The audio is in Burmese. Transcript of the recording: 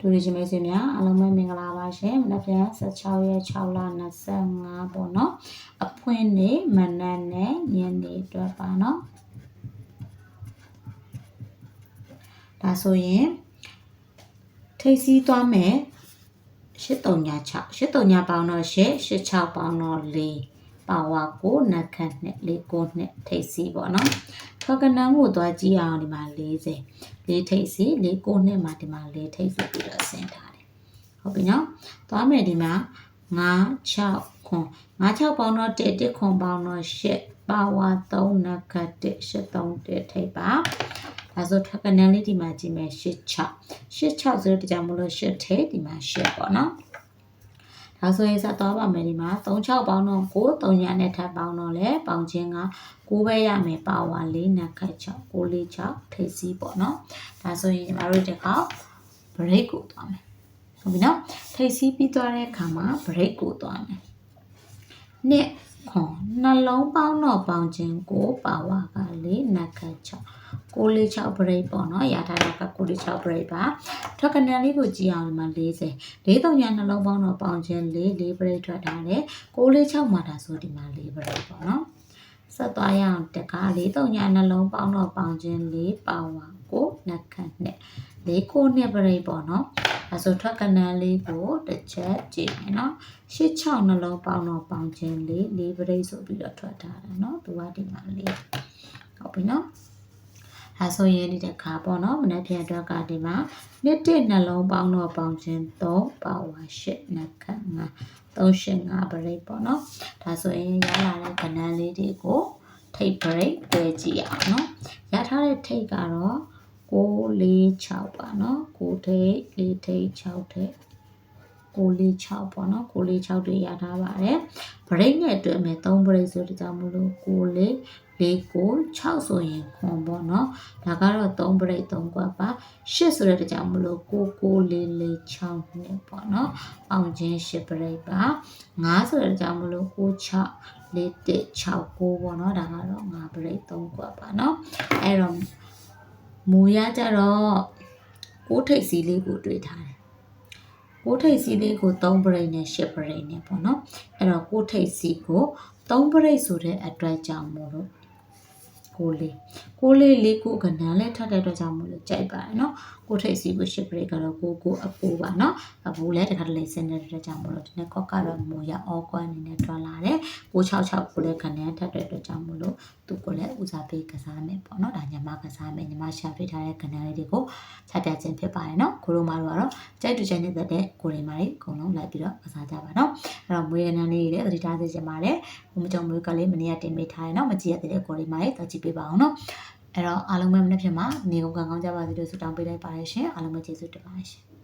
ဒူရီချင်းမိတ်ဆွေများအားလုံးပဲမင်္ဂလာပါရှင်မနက်ဖြန်16ရက်6လ25ပေါ့နော်အဖွင့်နေမနက်နဲ့ညနေအတွက်ပါနော်ဒါဆိုရင်ထိတ်စီးသွားမယ်8396 83ပေါင်းတော့8 86ပေါင်းတော့4ပါဝါကိုနက်ခတ်နဲ့၄ကိုနဲ့ထိတ်စီးပေါ့နော် ထောက်ကနန်းကိုသွားကြည့်အောင်ဒီမှာ40လေးထိတ်စီလေးကိုနှစ်မှာဒီမှာလေးထိတ်စီပြီးတော့ဆင်းထားတယ်ဟုတ်ပြီနော်သွားမယ်ဒီမှာ9 6ခွန်9 6ပေါင်းတော့1 1ခွန်ပေါင်းတော့8ပါဝါ3နက်ခတ်1 8 3 1ထိတ်ပါဒါဆိုထက်ကနန်းလေးဒီမှာကြည့်မယ်8 6 8 6ဆိုတော့ဒီကြောင့်မလို့8ထိတ်ဒီမှာ8ပေါ့နော် ဒါဆိုရင်ဆက်သွားပါမယ်ဒီမှာ36ပေါင်းတော့9 3ညနဲ့ထပ်ပေါင်းတော့လဲပေါင်းခြင်းက9ပဲရမယ်ပါဝါ4နက်ခတ်6 9 4 6ထိပ်စီးပေါ့နော်ဒါဆိုရင်ညီမတို့ဒီကောက် break ကိုသွားမယ်ဟုတ်ပြီနော်ထိပ်စီးပြီးသွားတဲ့အခါမှာ break ကိုသွားမယ်နှစ်ခွန်နှလုံးပေါင်းတော့ပေါင်းခြင်းကိုပါဝါက4နက်ခတ်6 646 break ပေါ့နော်ရထားတာက646 break ပါထွက်ကနန်လေးကိုကြည့်အောင်ဒီမှာ40 43ညာနှလုံးပေါင်းတော့ပေါင်းခြင်း4 4 break ထွက်ထားတယ်646မှာဒါဆိုဒီမှာ4 break ပေါ့နော်ဆက်သွားရအောင်တကား43ညာနှလုံးပေါင်းတော့ပေါင်းခြင်း4ပါဝါကိုနှက်ခတ်နဲ့4ကိုနှစ် break ပေါ့နော်အဲဆိုထွက်ကနန်လေးကိုတစ်ချက်ကြည့်မယ်နော်86နှလုံးပေါင်းတော့ပေါင်းခြင်း4 4 break ဆိုပြီးတော့ထွက်ထားတယ်နော်သူကဒီမှာ4ဟုတ်ပြီနော် အဲဆိုရင်ဒီတစ်ခါပေါ့နော်မနေ့ပြန်အတွက်ကဒီမှာနှစ်တစ်နှလုံးပေါင်းတော့ပေါင်းခြင်း3ပါဝါ8နှက်ခတ်5 385 break ပေါ့နော်ဒါဆိုရင်ရလာတဲ့ကဏ္ဍလေးတွေကိုထိတ် break ပဲကြည့်အောင်နော်ရထားတဲ့ထိတ်ကတော့6 4 6ပါနော်6ထိတ်4ထိတ်6ထိတ်646ပေါ့နော်646တွေရထားပါတယ် break နဲ့အတွက်မယ်3 break ဆိုတဲ့ကြောင့်မလို့6 4 6 6ဆိုရင်ခွန်ပေါ့နော်ဒါကတော့3 break 3ကွက်ပါ8ဆိုတဲ့ကြောင့်မလို့6 9 4 4 6နဲ့ပေါ့နော်အောင်ချင်း8 break ပါ9ဆိုတဲ့ကြောင့်မလို့6 6 4 1 6 9ပေါ့နော်ဒါကတော့9 break 3ကွက်ပါနော်အဲ့တော့မူရကြတော့ကိုထိတ်စီလေးကိုတွေးထားတယ်ကိုထိတ်စီလေးကို3 break နဲ့10 break နဲ့ပေါ့နော်အဲ့တော့ကိုထိတ်စီကို3 break ဆိုတဲ့အတွက်ကြောင့်မို့လို့ ကိုလေးကိုလေးလေးကိုကဏ္ဍလဲထပ်တဲ့အတွက်ကြောင့်မို့လို့ကြိုက်ပါတယ်နော်ကိုထိတ်စီကို10 break ကတော့ကိုကိုအပူပါနော်အပူလဲတခါတလေစင်းတဲ့အတွက်ကြောင့်မို့လို့ဒီနေ့ကော့ကတော့မိုးရအောကွမ်းအနေနဲ့ထွက်လာတယ်666ကိုလည်းကဏ္ဍထပ်တဲ့အတွက်ကြောင့်မို့လို့ သူကိုလည်းဦးစားပေးကစားမယ်ပေါ့နော်ဒါညမကစားမယ်ညမရှာပေးထားတဲ့ကဏ္ဍလေးတွေကိုချပြခြင်းဖြစ်ပါတယ်နော်ကိုတို့မတို့ကတော့ကြိုက်တူကြိုက်နေတဲ့ကိုရီမာတွေအကုန်လုံးလိုက်ပြီးတော့ကစားကြပါနော်အဲ့တော့မွေးရနန်းလေးတွေလည်းသတိထားစေချင်ပါတယ်ဘုံမကြောင်မွေးကလေးမနေ့ကတင်ပေးထားရနော်မကြည့်ရသေးတဲ့ကိုရီမာတွေတော့ကြည့်ပေးပါအောင်နော်အဲ့တော့အားလုံးပဲမနေ့ဖြစ်မှာနေကုန်ကောင်းကြပါစေလို့ဆုတောင်းပေးလိုက်ပါတယ်ရှင်အားလုံးပဲကျေးဇူးတင်ပါတယ်ရှင်